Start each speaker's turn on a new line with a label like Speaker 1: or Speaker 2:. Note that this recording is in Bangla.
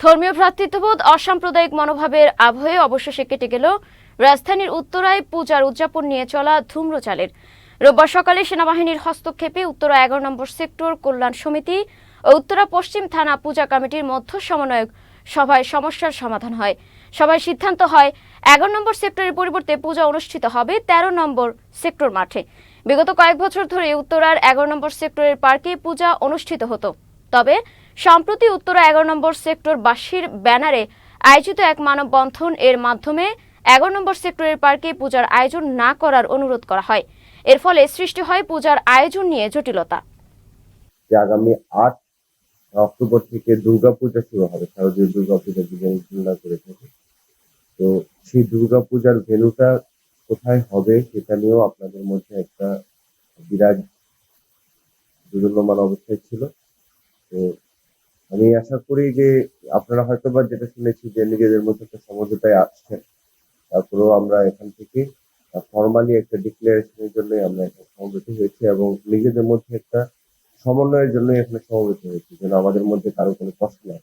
Speaker 1: ধর্মীয় ভ্রাতৃত্ববোধ অসাম্প্রদায়িক মনোভাবের আবহে অবশেষে কেটে গেল রাজধানীর উত্তরায় পূজার উদযাপন নিয়ে চলা ধূম্রচালের। রোববার সকালে সেনাবাহিনীর হস্তক্ষেপে উত্তরা এগারো নম্বর সেক্টর কল্যাণ সমিতি ও উত্তরা পশ্চিম থানা পূজা কমিটির মধ্য সমন্বয়ক সভায় সমস্যার সমাধান হয়। সভায় সিদ্ধান্ত হয়, এগারো নম্বর সেক্টরের পরিবর্তে পূজা অনুষ্ঠিত হবে তেরো নম্বর সেক্টর মাঠে। বিগত কয়েক বছর ধরে উত্তরার এগারো নম্বর সেক্টরের পার্কে পূজা অনুষ্ঠিত হতো। তবে সম্প্রতি উত্তরা এগারো নম্বর সেক্টর বাসীর ব্যানারে আয়োজিত এক মানববন্ধন এর মাধ্যমে এগারো নম্বর সেক্টরের পার্কে পূজার আয়োজন না করার অনুরোধ করা হয়। এর ফলে সৃষ্টি হয় পূজার আয়োজন নিয়ে জটিলতা।
Speaker 2: আগামী আট অক্টোবর থেকে দুর্গাপূজা শুরু হবে, শারদীয় দুর্গাপূজা ঘোষণা করে থাকে। তো সেই দুর্গাপূজার ভেন্যুটা কোথায় হবে সেটা নিয়েও আপনাদের মধ্যে একটা বিরাট দুর্গমান অবস্থায় ছিল। তো আমি আশা করি যে আপনারা হয়তো বা যেটা শুনেছি যে নিজেদের মধ্যে একটা সমঝোতায় আসছেন, তারপরেও আমরা এখান থেকে ফর্মালি একটা ডিক্লারেশনের জন্য আমরা এখানে সমবেত হয়েছি এবং নিজেদের মধ্যে একটা সমন্বয়ের জন্য এখানে সমবেত হয়েছি, যেন আমাদের মধ্যে কারও কোনো কষ্ট না।